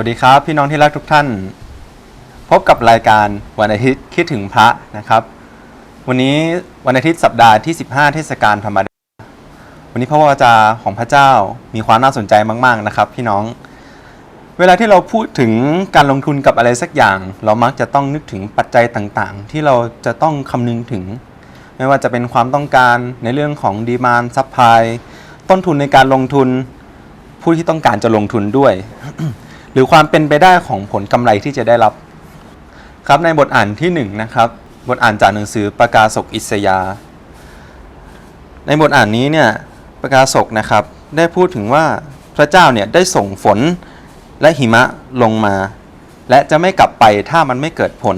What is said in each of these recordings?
สวัสดีครับ พี่น้องที่รักทุกท่าน พบกับรายการวันอาทิตย์คิดถึงพระนะครับ วันนี้วันอาทิตย์สัปดาห์ที่ 15 เทศกาลธรรมดา วันนี้พระวจาของพระเจ้ามีความน่าสนใจมาก ๆนะครับ พี่น้อง เวลาที่เราพูดถึงการลงทุนกับอะไรสักอย่าง เรามักจะต้องนึกถึงปัจจัยต่างๆ ที่เราจะต้องคำนึงถึง ไม่ว่าจะเป็นความต้องการในเรื่องของดีมานซัพพลายต้นทุนในการลงทุน ผู้ที่ต้องการจะลงทุนด้วย รือความเป็นไปได้ของผลกำไรที่จะได้รับ ครับในบทอ่านที่หนึ่งนะครับบทอ่านจากหนังสือประกาศกอิสยา ในบทอ่านนี้เนี่ยประกาศกนะครับได้พูดถึงว่าพระเจ้าเนี่ยได้ส่งฝนและหิมะลงมา และจะไม่กลับไปถ้ามันไม่เกิดผล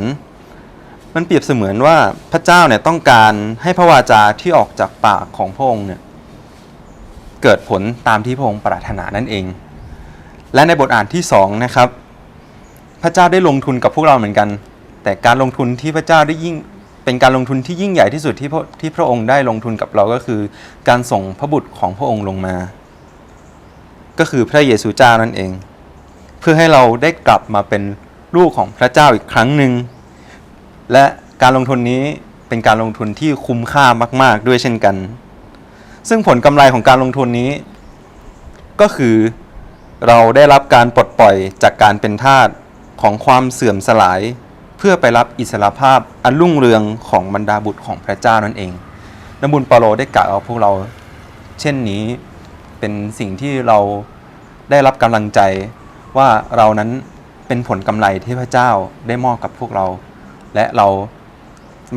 มันเปรียบเสมือนว่าพระเจ้าเนี่ยต้องการให้พระวาจาที่ออกจากปากของพระองค์เนี่ยเกิดผลตามที่พระองค์ปรารถนานั่นเอง และในบทอ่านที่สองนะครับพระเจ้าได้ลงทุนกับพวกเราเหมือนกัน แต่การลงทุนที่พระเจ้าได้ยิ่งเป็นการลงทุนที่ยิ่งใหญ่ที่สุดที่พระที่พระองค์ได้ลงทุนกับเราก็คือ การส่งพระบุตรของพระองค์ลงมา ก็คือพระเยซูเจ้านั่นเอง เพื่อให้เราได้กลับมาเป็นลูกของพระเจ้าอีกครั้งหนึ่งและการลงทุนนี้เป็นการลงทุนที่คุ้มค่ามาก ๆ ด้วยเช่นกัน ซึ่งผลกำไรของการลงทุนนี้ ก็คือ เราได้รับการปลดปล่อยจากการเป็นทาสของความเสื่อมสลาย เพื่อไปรับอิสรภาพอันรุ่งเรืองของบรรดาบุตรของพระเจ้านั่นเองนบุญเปาโลได้กล่าวเอาพวกเรา เช่นนี้เป็นสิ่งที่เราได้รับกำลังใจว่าเรานั้นเป็นผลกำไรที่พระเจ้าได้มอบกับพวกเรา และเรา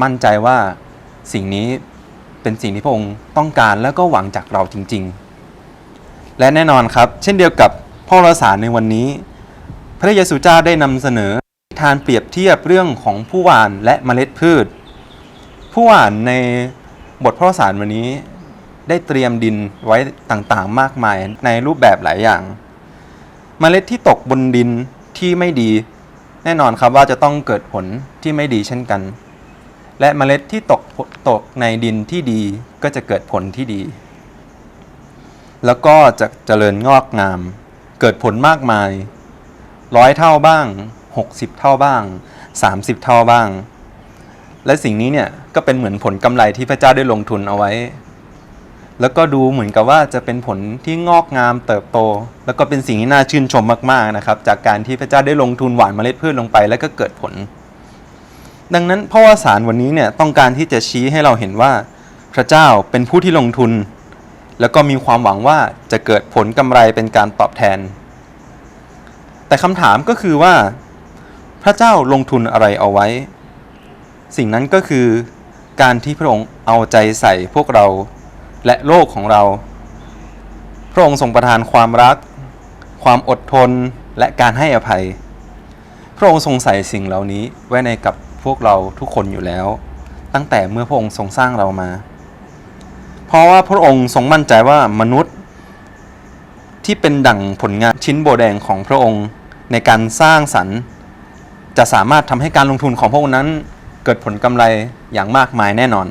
มั่นใจว่าสิ่งนี้เป็นสิ่งที่พระองค์ต้องการและก็หวังจากเราจริง ๆ และแน่นอนครับ เช่นเดียวกับ พ่อรสารในวันนี้ พระเยซูเจ้าได้นำเสนอทานเปรียบเทียบเรื่องของผู้หว่านและเมล็ดพืช ผู้หว่านในบทพ่อสารวันนี้ได้เตรียมดินไว้ต่างๆ มากมายในรูปแบบหลายอย่าง เมล็ดที่ตกบนดินที่ไม่ดี แน่นอนครับว่าจะต้องเกิดผลที่ไม่ดีเช่นกัน และเมล็ดที่ตกตกในดินที่ดีก็จะเกิดผลที่ดี แล้วก็จะเจริญงอกงาม เกิดผลมากมายร้อยเท่าบ้าง 60 เท่าบ้าง 30 เท่าบ้าง และสิ่งนี้เนี่ยก็เป็นเหมือนผลกำไรที่พระเจ้าได้ลงทุนเอาไว้ แล้วก็ดูเหมือนกับว่าจะเป็นผลที่งอกงามเติบโต แล้วก็เป็นสิ่งที่น่าชื่นชมมากๆนะครับ จากการที่พระเจ้าได้ลงทุนหว่านเมล็ดพืชลงไป แล้วก็เกิดผล ดังนั้นพระวสารวันนี้เนี่ยต้องการที่จะชี้ให้เราเห็นว่าพระเจ้าเป็นผู้ที่ลงทุน แล้วก็มีความหวังว่าจะเกิดผลกำไรเป็นการตอบแทน แต่คำถามก็คือว่า พระเจ้าลงทุนอะไรเอาไว้ สิ่งนั้นก็คือการที่พระองค์เอาใจใส่พวกเราและโลกของเรา พระองค์ทรงประทานความรัก ความอดทนและการให้อภัย พระองค์ทรงใส่สิ่งเหล่านี้ไว้ในกับพวกเราทุกคนอยู่แล้ว ตั้งแต่เมื่อพระองค์ทรงสร้างเรามา เพราะว่าพระองค์ทรงมั่นใจว่ามนุษย์ที่เป็นดั่งผลงานชิ้นโบแดงของพระองค์ในการสร้างสรรค์ จะสามารถทำให้การลงทุนของพระองค์นั้น เกิดผลกำไรอย่างมากมายแน่นอน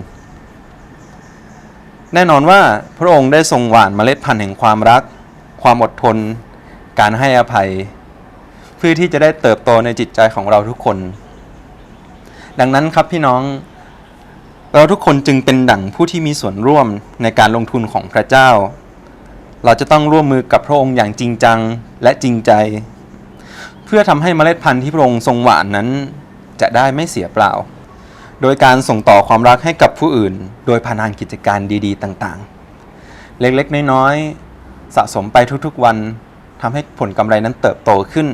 แน่นอนว่าพระองค์ได้ทรงหว่านเมล็ดพันธุ์แห่งความรัก ความอดทน การให้อภัย เพื่อที่จะได้เติบโตในจิตใจของเราทุกคน ดังนั้นครับพี่น้อง เราทุกคนจึงเป็นดั่งผู้ที่มีส่วนร่วมในการลงทุนของพระเจ้า เราจะต้องร่วมมือกับพระองค์อย่างจริงจังและจริงใจ เพื่อทำให้เมล็ดพันธุ์ที่พระองค์ทรงหว่านนั้น จะได้ไม่เสียเปล่า โดยการส่งต่อความรักให้กับผู้อื่น โดยพานานกิจการดีๆ ต่างๆ เล็กๆ น้อยๆ สะสมไปทุกๆวันทำให้ผลกำไรนั้นเติบโตขึ้น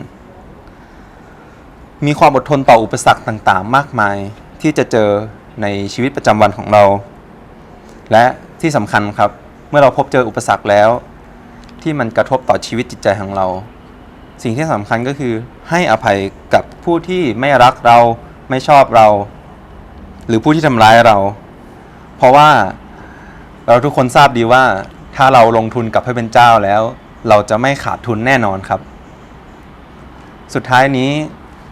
มีความอดทนต่ออุปสรรคต่างๆ มากมายที่จะเจอ ในชีวิตประจำวันของเรา และที่สำคัญครับ เมื่อเราพบเจออุปสรรคแล้ว ที่มันกระทบต่อชีวิตจิตใจของเรา สิ่งที่สำคัญก็คือให้อภัยกับผู้ที่ไม่รักเราไม่ชอบเรา หรือผู้ที่ทำร้ายเรา เพราะว่าเราทุกคนทราบดีว่าถ้าเราลงทุนกับพระเป็นเจ้าแล้ว เราจะไม่ขาดทุนแน่นอนครับ สุดท้ายนี้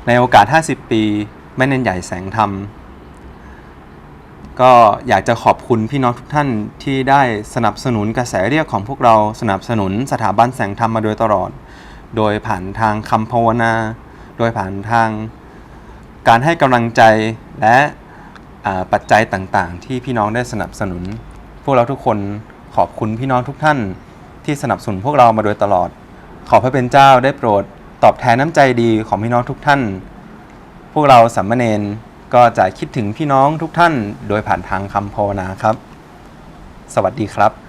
ในโอกาส 50 ปีแม่เน้นใหญ่แสงธรรม ก็อยากจะขอบคุณพี่น้องทุกท่านที่ได้สนับสนุนกระแสเรียกของพวกเราสนับสนุนสถาบันแสงธรรมมาโดยตลอด โดยผ่านทางคำภาวนา โดยผ่านทางการให้กำลังใจและปัจจัยต่างๆ ที่พี่น้องได้สนับสนุน พวกเราทุกคนขอบคุณพี่น้องทุกท่านที่สนับสนุนพวกเรามาโดยตลอด ขอพระเป็นเจ้าได้โปรดตอบแทนน้ำใจดีของพี่น้องทุกท่าน พวกเราสัมมเนน ก็จะคิดถึงพี่น้องทุกท่านโดยผ่านทางคำภาวนาครับ สวัสดีครับ